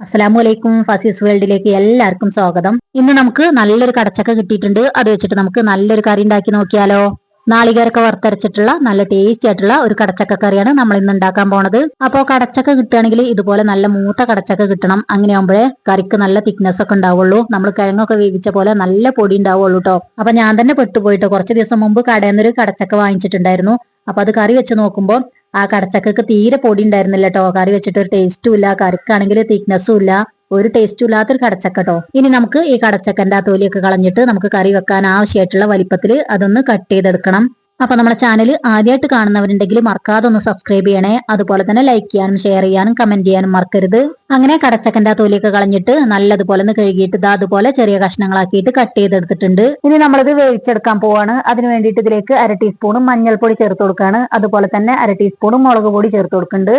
അസ്സലാമു വലൈക്കും ഫസീസ് വേൾഡിലേക്ക് എല്ലാവർക്കും സ്വാഗതം. ഇന്ന് നമുക്ക് നല്ലൊരു കടച്ചക്ക കിട്ടിയിട്ടുണ്ട്. അത് വെച്ചിട്ട് നമുക്ക് നല്ലൊരു കറി ഉണ്ടാക്കി നോക്കിയാലോ? നാളികേരൊക്കെ വറുത്തരച്ചിട്ടുള്ള നല്ല ടേസ്റ്റി ആയിട്ടുള്ള ഒരു കടച്ചക്ക കറിയാണ് നമ്മൾ ഇന്ന് ഉണ്ടാക്കാൻ പോണത്. അപ്പോൾ കടച്ചക്ക കിട്ടുകയാണെങ്കിൽ ഇതുപോലെ നല്ല മൂത്ത കടച്ചക്ക കിട്ടണം. അങ്ങനെയാകുമ്പോഴേ കറിക്ക് നല്ല തിക്നെസ് ഒക്കെ ഉണ്ടാവുള്ളൂ. നമ്മൾ കിഴങ്ങൊക്കെ വേവിച്ച പോലെ നല്ല പൊടി ഉണ്ടാവുള്ളൂ കേട്ടോ അപ്പൊ ഞാൻ തന്നെ പെട്ടുപോയിട്ട് കുറച്ച് ദിവസം മുമ്പ് കടയിൽ നിന്നൊരു കടച്ചക്ക വാങ്ങിച്ചിട്ടുണ്ടായിരുന്നു. അപ്പൊ അത് കറി വെച്ച് നോക്കുമ്പോൾ ആ കടച്ചക്കക്ക് തീരെ പൊടി ഉണ്ടായിരുന്നില്ല കേട്ടോ കറി വെച്ചിട്ട് ഒരു ടേസ്റ്റും ഇല്ല. കറിക്കാണെങ്കിൽ തിക്നെസ്സും ഇല്ല. ഒരു ടേസ്റ്റും ഇല്ലാത്തൊരു കടച്ചക്ക കേട്ടോ ഇനി നമുക്ക് ഈ കടച്ചക്കന്റെ ആ തൊലിയൊക്കെ കളഞ്ഞിട്ട് നമുക്ക് കറി വെക്കാൻ ആവശ്യമായിട്ടുള്ള വലിപ്പത്തിൽ അതൊന്ന് കട്ട് ചെയ്തെടുക്കണം. അപ്പൊ നമ്മുടെ ചാനൽ ആദ്യമായിട്ട് കാണുന്നവരുണ്ടെങ്കിൽ മറക്കാതെ ഒന്ന് സബ്സ്ക്രൈബ് ചെയ്യണേ. അതുപോലെ തന്നെ ലൈക്ക് ചെയ്യാനും ഷെയർ ചെയ്യാനും കമന്റ് ചെയ്യാനും മറക്കരുത്. അങ്ങനെ കടച്ചക്കന്റെ തൊലിയൊക്കെ കളഞ്ഞിട്ട് നല്ലതുപോലെ ഒന്ന് കഴുകിയിട്ട് ഇതാ അതുപോലെ ചെറിയ കഷ്ണങ്ങളാക്കിയിട്ട് കട്ട് ചെയ്തെടുത്തിട്ടുണ്ട്. ഇനി നമ്മളിത് വേവിച്ചെടുക്കാൻ പോവാണ്. അതിന് വേണ്ടിയിട്ട് ഇതിലേക്ക് അര ടീസ്പൂണും മഞ്ഞൾപ്പൊടി ചേർത്ത് കൊടുക്കുകയാണ് അതുപോലെ തന്നെ അര ടീസ്പൂണും മുളക് പൊടി ചേർത്ത് കൊടുക്കുന്നുണ്ട്.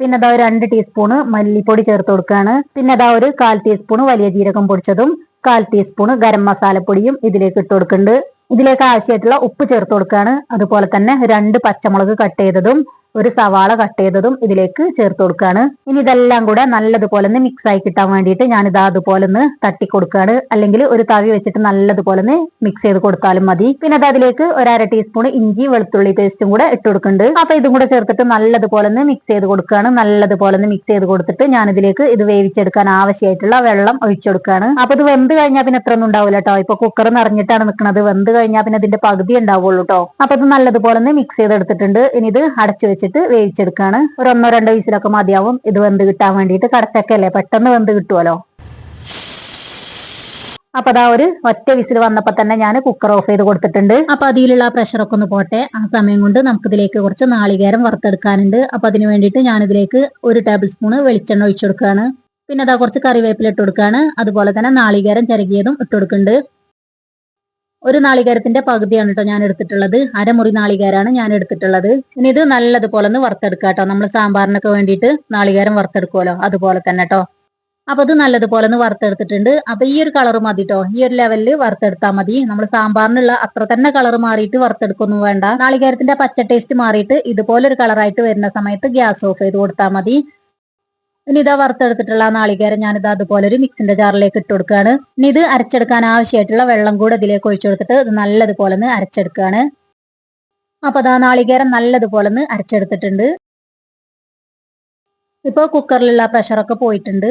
പിന്നെ അതാ ഒരു രണ്ട് ടീസ്പൂണ് മല്ലിപ്പൊടി ചേർത്ത് കൊടുക്കുകയാണ് പിന്നെ അതാ ഒരു കാൽ ടീസ്പൂൺ വലിയ ജീരകം പൊടിച്ചതും കാൽ ടീസ്പൂൺ ഗരം മസാലപ്പൊടിയും ഇതിലേക്ക് ഇട്ട് കൊടുക്കുന്നുണ്ട്. ഇതിലേക്ക് ആവശ്യമായിട്ടുള്ള ഉപ്പ് ചേർത്ത് കൊടുക്കുകയാണ്. അതുപോലെ തന്നെ രണ്ട് പച്ചമുളക് കട്ട് ചെയ്തതും ഒരു സവാള കട്ട് ചെയ്തതും ഇതിലേക്ക് ചേർത്ത് കൊടുക്കുകയാണ്. ഇനി ഇതെല്ലാം കൂടെ നല്ലതുപോലെ ഒന്ന് മിക്സ് ആയി കിട്ടാൻ വേണ്ടിയിട്ട് ഞാൻ ഇതാ അതുപോലെ ഒന്ന് തട്ടി കൊടുക്കുകയാണ്. അല്ലെങ്കിൽ ഒരു തവി വെച്ചിട്ട് നല്ലതുപോലെ ഒന്ന് മിക്സ് ചെയ്ത് കൊടുത്താലും മതി. പിന്നെ അത് അതിലേക്ക് ഒരു അര ടീസ്പൂൺ ഇഞ്ചി വെളുത്തുള്ളി പേസ്റ്റും കൂടെ ഇട്ട് കൊടുക്കുന്നുണ്ട്. അപ്പൊ ഇതും കൂടെ ചേർത്തിട്ട് നല്ലതുപോലെ ഒന്ന് മിക്സ് ചെയ്ത് കൊടുക്കുകയാണ്. നല്ലതുപോലെ ഒന്ന് മിക്സ് ചെയ്ത് കൊടുത്തിട്ട് ഞാൻ ഇതിലേക്ക് ഇത് വേവിച്ചെടുക്കാൻ ആവശ്യമായിട്ടുള്ള വെള്ളം ഒഴിച്ചു കൊടുക്കുകയാണ്. അപ്പൊ ഇത് വെന്ത് കഴിഞ്ഞാൽ പിന്നെ എത്ര ഒന്നും ഉണ്ടാവില്ല കേട്ടോ ഇപ്പൊ കുക്കർ നിറഞ്ഞിട്ടാണ് നിൽക്കുന്നത് വെന്ത് കഴിഞ്ഞാൽ പിന്നെ ഇതിന്റെ പകുതി ഉണ്ടാവുള്ളൂ കേട്ടോ അപ്പൊ ഇത് നല്ലതുപോലെ ഒന്ന് മിക്സ് ചെയ്തെടുത്തിട്ടുണ്ട്. ഇനി ഇത് അടച്ചു വെച്ചിട്ട് വേവിച്ചെടുക്കാണ്. ഒരു ഒന്നോ രണ്ടോ വീസിലൊക്കെ മതിയാവും. ഇത് വെന്ത് കിട്ടാൻ വേണ്ടിയിട്ട് കടച്ചക്കല്ലേ പെട്ടെന്ന് വെന്ത് കിട്ടുമല്ലോ അപ്പൊ അതാ ഒരു ഒറ്റ വിസിൽ വന്നപ്പോ തന്നെ ഞാൻ കുക്കർ ഓഫ് ചെയ്ത് കൊടുത്തിട്ടുണ്ട്. അപ്പൊ അതിലുള്ള പ്രഷർ ഒക്കെ ഒന്ന് പോട്ടെ. ആ സമയം കൊണ്ട് നമുക്ക് ഇതിലേക്ക് കുറച്ച് നാളികേരം വറുത്തെടുക്കാനുണ്ട്. അപ്പൊ അതിന് വേണ്ടിയിട്ട് ഞാൻ ഇതിലേക്ക് ഒരു ടേബിൾ സ്പൂണ് വെളിച്ചെണ്ണ ഒഴിച്ചു കൊടുക്കുകയാണ്. പിന്നെ അതാ കുറച്ച് കറിവേപ്പില ഇട്ട് കൊടുക്കുകയാണ്. അതുപോലെ തന്നെ നാളികേരം ചിരകിയതും ഇട്ട് കൊടുക്കുന്നുണ്ട്. ഒരു നാളികേരത്തിന്റെ പകുതിയാണ് കേട്ടോ ഞാൻ എടുത്തിട്ടുള്ളത്. അരമുറി നാളികേരാണ് ഞാൻ എടുത്തിട്ടുള്ളത്. ഇനി ഇത് നല്ലതുപോലെ ഒന്ന് വറുത്തെടുക്കുക കേട്ടോ നമ്മൾ സാമ്പാറിനൊക്കെ വേണ്ടിയിട്ട് നാളികേരം വറുത്തെടുക്കുമല്ലോ അതുപോലെ തന്നെ കേട്ടോ അപ്പൊ അത് നല്ലതുപോലെ ഒന്ന് വറുത്തെടുത്തിട്ടുണ്ട്. അപ്പൊ ഈ ഒരു കളർ മതി കേട്ടോ ഈ ഒരു ലെവലിൽ വറുത്തെടുത്താൽ മതി. നമ്മൾ സാമ്പാറിനുള്ള അത്ര തന്നെ കളർ മാറിയിട്ട് വറുത്തെടുക്കൊന്നും വേണ്ട. നാളികേരത്തിന്റെ പച്ച ടേസ്റ്റ് മാറിയിട്ട് ഇതുപോലെ ഒരു കളറായിട്ട് വരുന്ന സമയത്ത് ഗ്യാസ് ഓഫ് ചെയ്ത് കൊടുത്താൽ മതി. ഇനി ഇതാ വറുത്തെടുത്തിട്ടുള്ള നാളികേരം ഞാനിത് അതുപോലെ ഒരു മിക്സിന്റെ ജാറിലേക്ക് ഇട്ട് കൊടുക്കുകയാണ്. ഇനി ഇത് അരച്ചെടുക്കാൻ ആവശ്യമായിട്ടുള്ള വെള്ളം കൂടെ ഇതിലേക്ക് ഒഴിച്ചു കൊടുത്തിട്ട് ഇത് നല്ലതുപോലെ ഒന്ന് അരച്ചെടുക്കുകയാണ്. അപ്പൊ അതാ നാളികേരം നല്ലതുപോലെ ഒന്ന് അരച്ചെടുത്തിട്ടുണ്ട്. ഇപ്പൊ കുക്കറിലുള്ള പ്രഷറൊക്കെ പോയിട്ടുണ്ട്.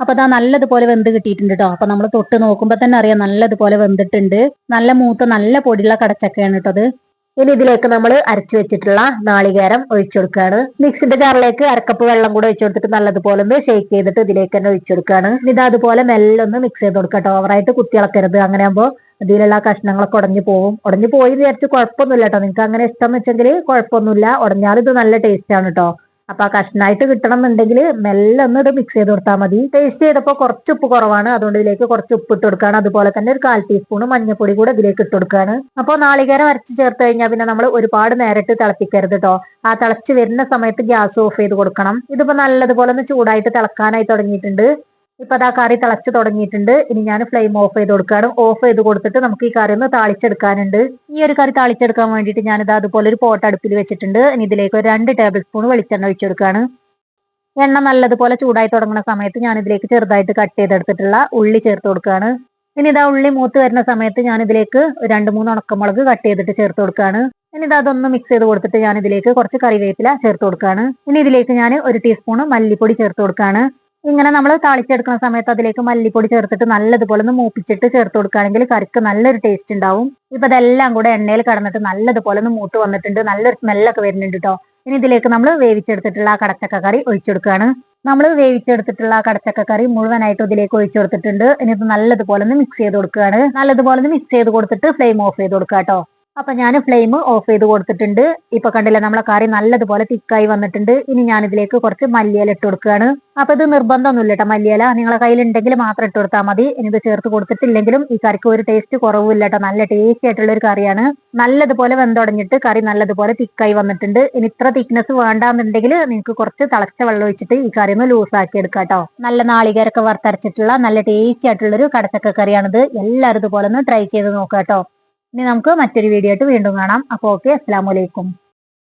അപ്പൊ അതാ നല്ലതുപോലെ വെന്ത് കിട്ടിയിട്ടുണ്ട് കേട്ടോ അപ്പൊ നമ്മൾ തൊട്ട് നോക്കുമ്പോ തന്നെ അറിയാം നല്ലതുപോലെ വെന്തിട്ടുണ്ട്. നല്ല മൂത്ത നല്ല പൊടിയുള്ള കടച്ചക്കയാണ് കേട്ടോ അത് ഇനി ഇതിലേക്ക് നമ്മൾ അരച്ചു വെച്ചിട്ടുള്ള നാളികേരം ഒഴിച്ചു കൊടുക്കുകയാണ്. മിക്സിന്റെ ജാറിലേക്ക് അരക്കപ്പ് വെള്ളം കൂടെ ഒഴിച്ചു കൊടുത്തിട്ട് നല്ലതുപോലെ ഒന്ന് ഷേക്ക് ചെയ്തിട്ട് ഇതിലേക്ക് തന്നെ ഒഴിച്ചു കൊടുക്കുകയാണ്. ഇനി ഇത് അതുപോലെ മെല്ലെ ഒന്ന് മിക്സ് ചെയ്ത് കൊടുക്കട്ടോ ഓവറായിട്ട് കുത്തിയിളക്കരുത് അങ്ങനെ ആകുമ്പോൾ അതിലുള്ള കഷ്ണങ്ങളൊക്കെ ഉടഞ്ഞു പോകും ഉടഞ്ഞു പോയി വിചാരിച്ച് കുഴപ്പമൊന്നുമില്ല കേട്ടോ. നിങ്ങൾക്ക് അങ്ങനെ ഇഷ്ടം വെച്ചെങ്കിൽ കുഴപ്പമൊന്നുമില്ല. ഉടഞ്ഞാൽ ഇത് നല്ല ടേസ്റ്റ് ആണ് കേട്ടോ. അപ്പൊ ആ കഷ്ണായിട്ട് കിട്ടണം എന്നുണ്ടെങ്കിൽ മെല്ലെ ഒന്ന് ഇത് മിക്സ് ചെയ്ത് കൊടുത്താൽ മതി. ടേസ്റ്റ് ചെയ്തപ്പോൾ കുറച്ച് ഉപ്പ് കുറവാണ്. അതുകൊണ്ട് ഇതിലേക്ക് കുറച്ച് ഉപ്പ് ഇട്ട് കൊടുക്കുകയാണ് അതുപോലെ തന്നെ ഒരു കാൽ ടീസ്പൂൺ മഞ്ഞൾപ്പൊടി കൂടെ ഇതിലേക്ക് ഇട്ട് കൊടുക്കുകയാണ് അപ്പോൾ നാളികേരം അരച്ച് ചേർത്ത് കഴിഞ്ഞാൽ പിന്നെ നമ്മൾ ഒരുപാട് നേരിട്ട് തിളപ്പിക്കരുത് കേട്ടോ ആ തിളച്ച് വരുന്ന സമയത്ത് ഗ്യാസ് ഓഫ് ചെയ്ത് കൊടുക്കണം. ഇതിപ്പോ നല്ലതുപോലെ ഒന്ന് ചൂടായിട്ട് തിളക്കാനായി തുടങ്ങിയിട്ടുണ്ട്. ഇപ്പൊ അതാ കറി തിളച്ചു തുടങ്ങിയിട്ടുണ്ട്. ഇനി ഞാൻ ഫ്ലെയിം ഓഫ് ചെയ്ത് കൊടുക്കുകയാണ്. ഓഫ് ചെയ്ത് കൊടുത്തിട്ട് നമുക്ക് ഈ കറി ഒന്ന് താളിച്ചെടുക്കാനുണ്ട്. ഈ ഒരു കറി താളിച്ചെടുക്കാൻ വേണ്ടിയിട്ട് ഞാനിത് അതുപോലെ ഒരു പോട്ട് അടുപ്പിൽ വെച്ചിട്ടുണ്ട്. ഇനി ഇതിലേക്ക് ഒരു രണ്ട് ടേബിൾ സ്പൂൺ വെളിച്ചെണ്ണ ഒഴിച്ചു കൊടുക്കുകയാണ് എണ്ണ നല്ലതുപോലെ ചൂടായി തുടങ്ങുന്ന സമയത്ത് ഞാൻ ഇതിലേക്ക് ചെറുതായിട്ട് കട്ട് ചെയ്തെടുത്തിട്ടുള്ള ഉള്ളി ചേർത്ത് കൊടുക്കുകയാണ്. ഇനി ഇതാ ഉള്ളി മൂത്ത് വരുന്ന സമയത്ത് ഞാൻ ഇതിലേക്ക് രണ്ട് മൂന്ന് ഉണക്കമുളക് കട്ട് ചെയ്തിട്ട് ചേർത്ത് കൊടുക്കുകയാണ്. ഇനി ഇത് അതൊന്ന് മിക്സ് ചെയ്ത് കൊടുത്തിട്ട് ഞാൻ ഇതിലേക്ക് കുറച്ച് കറിവേപ്പില ചേർത്ത് കൊടുക്കുകയാണ്. ഇനി ഇതിലേക്ക് ഞാൻ ഒരു ടീസ്പൂൺ മല്ലിപ്പൊടി ചേർത്ത് കൊടുക്കുകയാണ്. ഇങ്ങനെ നമ്മൾ താളിച്ചെടുക്കുന്ന സമയത്ത് അതിലേക്ക് മല്ലിപ്പൊടി ചേർത്തിട്ട് നല്ലതുപോലെ ഒന്ന് മൂപ്പിച്ചിട്ട് ചേർത്ത് കൊടുക്കുകയാണെങ്കിൽ കറിക്ക് നല്ലൊരു ടേസ്റ്റ് ഉണ്ടാവും. ഇപ്പൊ ഇതെല്ലാം കൂടെ എണ്ണയിൽ കടന്നിട്ട് നല്ലതുപോലെ ഒന്ന് മൂട്ട് വന്നിട്ടുണ്ട്. നല്ലൊരു സ്മെല്ലൊക്കെ വരുന്നുണ്ട് കേട്ടോ ഇനി ഇതിലേക്ക് നമ്മൾ വേവിച്ചെടുത്തിട്ടുള്ള ആ കടച്ചക്ക കറി ഒഴിച്ചു കൊടുക്കുകയാണ്. നമ്മൾ വേവിച്ചെടുത്തിട്ടുള്ള കടച്ചക്ക കറി മുഴുവനായിട്ട് ഇതിലേക്ക് ഒഴിച്ചു കൊടുത്തിട്ടുണ്ട്. ഇനി ഇത് നല്ലതുപോലെ ഒന്ന് മിക്സ് ചെയ്ത് കൊടുക്കുകയാണ്. നല്ലതുപോലെ ഒന്ന് മിക്സ് ചെയ്ത് കൊടുത്തിട്ട് ഫ്ലെയിം ഓഫ് ചെയ്ത് കൊടുക്കുക കേട്ടോ അപ്പൊ ഞാൻ ഫ്ലെയിം ഓഫ് ചെയ്ത് കൊടുത്തിട്ടുണ്ട്. ഇപ്പൊ കണ്ടില്ല നമ്മളെ കറി നല്ലതുപോലെ തിക്കായി വന്നിട്ടുണ്ട്. ഇനി ഞാൻ ഇതിലേക്ക് കുറച്ച് മല്ലിയില ഇട്ട് കൊടുക്കുകയാണ്. അപ്പൊ ഇത് നിർബന്ധമൊന്നുമില്ല കേട്ടോ മല്ലിയില. നിങ്ങളെ കയ്യിൽ ഉണ്ടെങ്കിൽ മാത്രം ഇട്ട് കൊടുത്താൽ മതി. ഇനി ഇത് ചേർത്ത് കൊടുത്തിട്ടില്ലെങ്കിലും ഈ കറിക്ക് ഒരു ടേസ്റ്റ് കുറവില്ല കേട്ടോ. നല്ല ടേസ്റ്റി ആയിട്ടുള്ള ഒരു കറിയാണ്. നല്ലതുപോലെ വെന്തുടഞ്ഞിട്ട് കറി നല്ലതുപോലെ തിക്കായി വന്നിട്ടുണ്ട്. ഇനി ഇത്ര തിക്നെസ് വേണ്ടാന്നുണ്ടെങ്കിൽ നിങ്ങൾക്ക് കുറച്ച് തിളച്ച വെള്ളം ഒഴിച്ചിട്ട് ഈ കറി ഒന്ന് ലൂസ് ആക്കി എടുക്കാം കേട്ടോ. നല്ല നാളികേരൊക്കെ വറുത്തരച്ചിട്ടുള്ള നല്ല ടേസ്റ്റി ആയിട്ടുള്ള ഒരു കടച്ചക്ക കറിയാണിത്. എല്ലാവരും ഇതുപോലെ ഒന്ന് ട്രൈ ചെയ്ത് നോക്കാം കേട്ടോ. ഇനി നമുക്ക് മറ്റൊരു വീഡിയോ ആയിട്ട് വീണ്ടും കാണാം. അപ്പോൾ ഓക്കെ അസ്സാം വലൈക്കും